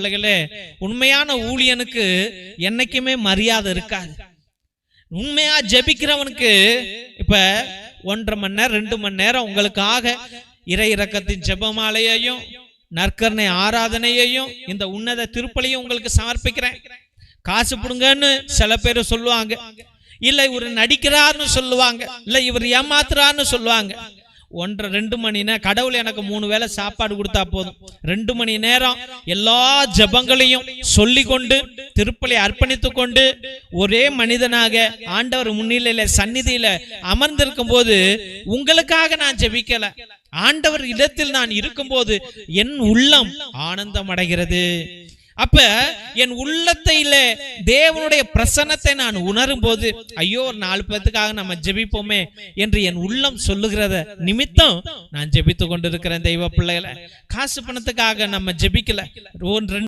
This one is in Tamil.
பிள்ளைகளே உண்மையான ஊழியனுக்கு என்னைக்குமே மரியாதை இருக்காது. உண்மையா ஜெபிக்கிறவனுக்கு இப்ப ஒன்றரை மணி நேரம் ரெண்டு மணி நேரம் உங்களுக்காக இறை இரக்கத்தின் ஜெபமாலையையும் நற்கரணை ஆராதனையையும் இந்த உன்னத திருப்பலியும் உங்களுக்கு சமர்ப்பிக்கிறேன். காசு புடுங்கன்னு சில பேர் சொல்லுவாங்க. இல்ல இவர் நடிக்கிறார்னு சொல்லுவாங்க. இல்ல இவர் ஏமாத்துறாருன்னு சொல்லுவாங்க. ஒன்றரை ரெண்டு மணி நேரம் கடவுள் எனக்கு மூணு வேளை சாப்பாடு கொடுத்தா போதும். ரெண்டு மணி நேரம் எல்லா ஜெபங்களையும் சொல்லி கொண்டு திருப்பலி அர்ப்பணித்து கொண்டு ஒரே மனிதனாக ஆண்டவர் முன்னிலையில சந்நிதியில அமர்ந்திருக்கும் போது உங்களுக்காக நான் ஜபிக்கல. ஆண்டவர் இடத்தில் நான் இருக்கும்போது என் உள்ளம் ஆனந்தம் அடைகிறது அப்ப என் உள்ளத்தையில தேவனுடைய பிரசன்னத்தை நான் உணரும் போது ஐயோ ஒரு நாலு பேத்துக்காக நம்ம ஜெபிப்போமே என்று என் உள்ளம் சொல்லுகிறத நிமித்தம் நான் ஜெபித்து கொண்டிருக்கிறேன் தெய்வ பிள்ளைகளை. காசு பணத்துக்காக நம்ம ஜெபிக்கல. ஒன்று